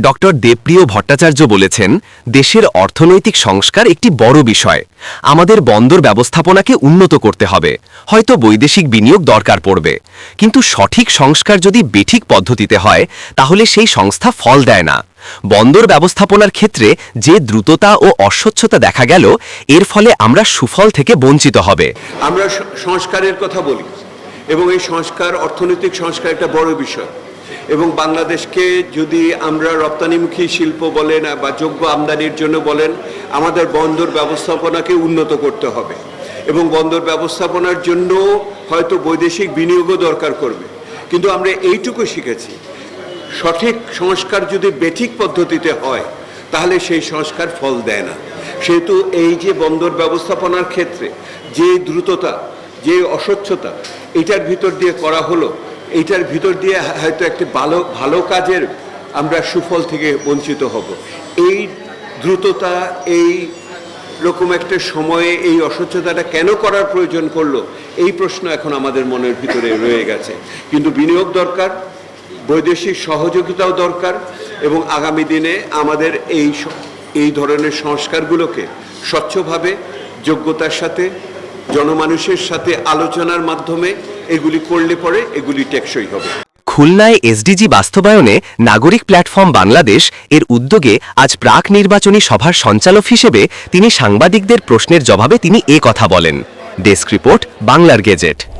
Doctor Debapriya Bhattacharya বলেছেন, দেশের অর্থনৈতিক সংস্কার একটি বড় বিষয়। আমাদের বন্দর ব্যবস্থাপনাকে উন্নত করতে হবে। হয়তো বৈদেশিক বিনিয়োগ দরকার পড়বে। কিন্তু সঠিক সংস্কার যদি বেঠিক পদ্ধতিতে হয়, তাহলে সেই সংস্থা ফল দেয় না। বন্দর ব্যবস্থাপনার ক্ষেত্রে যে দ্রুততা ও অস্বচ্ছতা দেখা গেল, এর ফলে আমরা সুফল থেকে বঞ্চিত হবে। আমরা সংস্কারের কথা বলি। এবং এই সংস্কার অর্থনৈতিক সংস্কার একটা বড় বিষয়। এবং বাংলাদেশকে যদি আমরা রপ্তানিমুখী শিল্প বলেন বা যোগ্য আমদানির জন্য বলেন, আমাদের বন্দর ব্যবস্থাপনাকে উন্নত করতে হবে। এবং বন্দর ব্যবস্থাপনার জন্য হয়তো বৈদেশিক বিনিয়োগও দরকার করবে। কিন্তু আমরা এইটুকু শিখেছি, সঠিক সংস্কার যদি বেঠিক পদ্ধতিতে হয়, তাহলে সেই সংস্কার ফল দেয় না। সেহেতু এই যে বন্দর ব্যবস্থাপনার ক্ষেত্রে যে দ্রুততা, যে অস্বচ্ছতা, এটার ভিতর দিয়ে করা হলো এইটার ভিতর দিয়ে হয়তো একটি ভালো ভালো কাজের আমরা সুফল থেকে বঞ্চিত হব। এই দ্রুততা, এই রকম একটা সময়ে এই অস্বচ্ছতাটা কেন করার প্রয়োজন করল এই প্রশ্ন এখন আমাদের মনের ভিতরে রয়ে গেছে। কিন্তু বিনিয়োগ দরকার, বৈদেশিক সহযোগিতাও দরকার এবং আগামী দিনে আমাদের এই এই ধরনের সংস্কারগুলোকে স্বচ্ছভাবে, যোগ্যতার সাথে জনমানুষের সাথে আলোচনার মাধ্যমে এগুলি করলে পরে এগুলি টেকসই হবে। খুলনায় এসডিজি বাস্তবায়নে নাগরিক প্ল্যাটফর্ম বাংলাদেশ এর উদ্যোগে আজ প্রাক নির্বাচনী সভার সঞ্চালক হিসেবে তিনি সাংবাদিকদের প্রশ্নের জবাবে তিনি এ কথা বলেন। ডেস্ক রিপোর্ট, বাংলার গেজেট।